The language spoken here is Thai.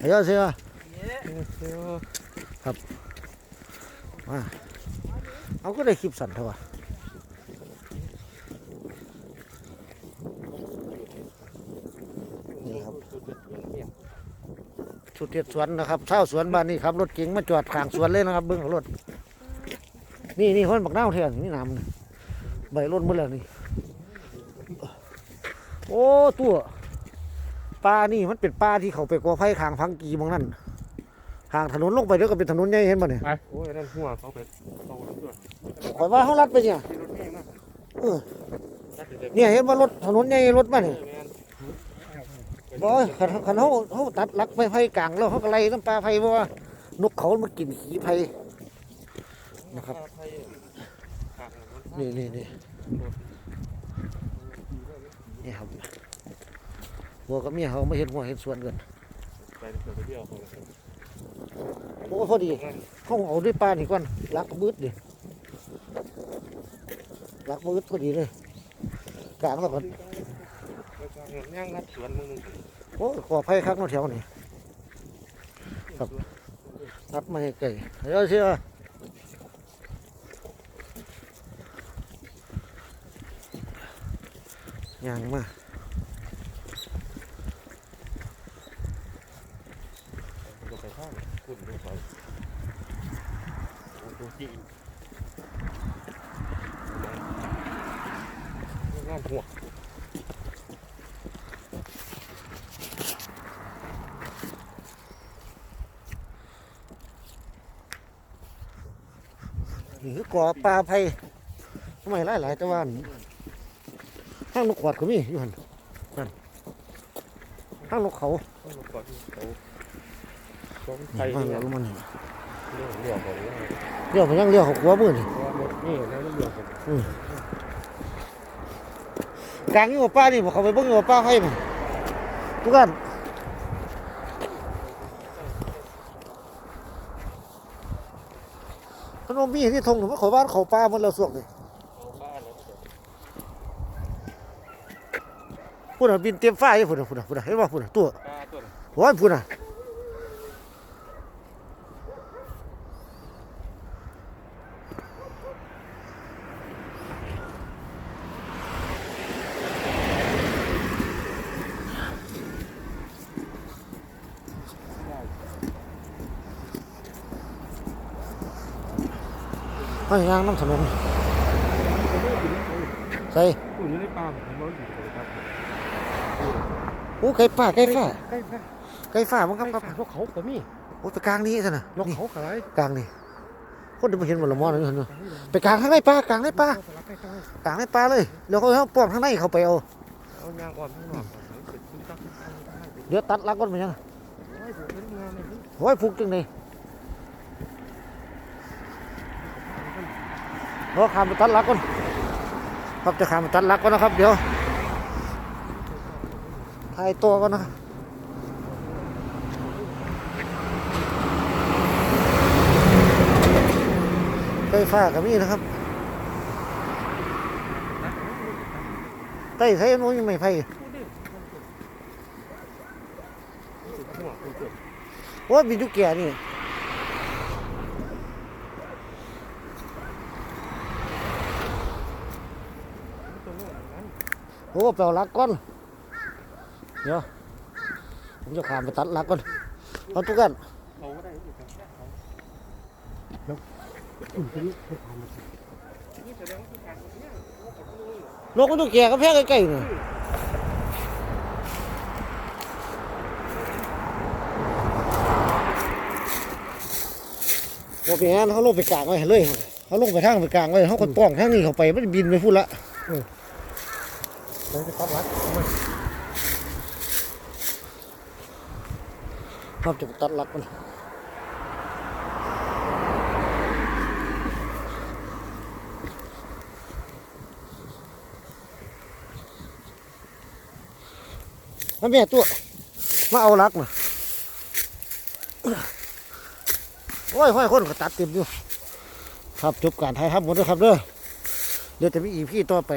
เดี๋ยวเสียเอาก็ได้คลิปสั่นเถอะวะนี่ครับชุดเทียดสวนนะครับเช่าสวนบ้านนี่ครับรถเก๋งมาจอดข้างสวนเลยนะครับ เบิ้งรถ นี่นี่คนบักเน่าวเทียนนี่น้ำนี่ใบรถหมดแล้วนี่ โอ้ตัว ปลานี่มันเป็นปลาที่เขาไปก่อไฟข้างพังกีหมองนั่นข้างถนนลงไปเดี๋ยวก็เป็นถนนใหญ่เห็นบ่เนี่ยไปโอ้ยนั่นหัวเขาเป็นเขาเป็นด้วยข่อยว่าเขาลัดไปเนี่ยมีรถเองนะเออเนี่ยเห็นว่ารถถนนใหญ่รถมาเนี่ยบอยขันขันเขาเขาตัดหลักไม้ไผ่กลางแล้วเขาก็ไล่น้ำปลาไผ่เพราะว่านกเขามากินขี้ไผ่นะครับนี่นี่นี่นี่ครับ หัวกับเมียเขาไม่เห็นหัวเห็นส่วนกันไปเดี๋ยวไปเที่ยวเขาโอ้พอดีเขาเอาด้วยปลานี่ก่อนลักบืดดิลักบืดพอดีเลยกลางแล้วก็ย่างนัดสวนมึงนึงโอ้ขอไผ่คักเนาะแถวนี้ครับนัดมาให้ไก่เดี๋ยวเชื่อยังมา ก็ไปข้างคุณดูเขา ดูจีงานหัวนี่คือก่อปลาไผ่ทำไมหลายหลายๆแต่ว่าห้างนกขวดก็มีอยู่หันนั่นห้างนกเขาต้องก่อนเขาต้องนี่ใครห้างเนี่ยนกมันนี่ เรื่องเรื่องของเรื่องเลี้ยวมันยังเลี้ยวเขาขัวมือนี่นี่แล้วเรื่องของกลางอยู่กับป้านี่บอกเขาไปเบิ่งอยู่กับป้าไผ่มันทุกท่านขนมมีที่ทงหรือว่าเขาบ้านเขาป้าหมันแล้วส่วงนี่บ้านแล้วพูดน่ะบินเตรียมฟ้าอยู่พูดน่ะพูดน่ะพูดน่ะเห็นป่ะพูดน่ะตัวป้าตัวโอ้ยพูดน่ะ ไม่ยางน้ำถนนใส่คุณอยู่ในป่าผมว่าอยู่ในป่าโอ้ไก่ป่าไก่ฟ้าใกล้แค่ไก่ฟ้ามันครับครับพวกเขาก็มีโอ้ไปกลางนี้ซะนะนกนี่เขาขายกลางนี่คนเดินมาเห็นหมดละมอนะนี่เห็นเนอะไปกลางข้างในป่ากลางในป่าสลับใกล้กลางในป่าเลยเดี๋ยวเขาเอาป้อมข้างในเขาไปเอาๆเอายางอ่อนข้างนอกคุณตักเดี๋ยวตัดลักก่อนไปยังโอ้ยผมเป็นงานเลย โอ้ยผูกจัง เลยโอ้ขามไปตัดลักก่อนครับจะขามไปตัดลักก่อนนะครับ เดี๋ยวถ่ายตัวก่อนนะครับไฟฟ้ากับมีนะครับใต้ใช้โน้นยังไม่ไฟหัวคุณเกิดโอ้ยมีทุกแก่นี่ โอ้เปล่าลักก่อนเดี๋ยวผมจะขามไปตัดลักก่อนเอาทุกกันเขาก็ได้อยู่กันแค่เขาแล้วคุณจะรู้เขาทำอะไรนี่แสดงว่าการเนี่ยนกมันทุกแก่ก็แพ้ใกล้ๆนี่โอ้เป็นงั้นเขาลงไปกลางไว้เลยเขาลงไปทางไปกลางไว้เขาก็ป้องทางนี้เขาไปมันบินไปพูดละ เราจะตัดรัดครับจะตัดลักมันมาแม่ตัว มาเอาลักมาโอ้ยห้อยคนก็ตัดเต็มอยู่ ครับจบการถ่ายทำหมดแล้วครับเด้อเดี๋ยวจะมีอีพี่ต่อไป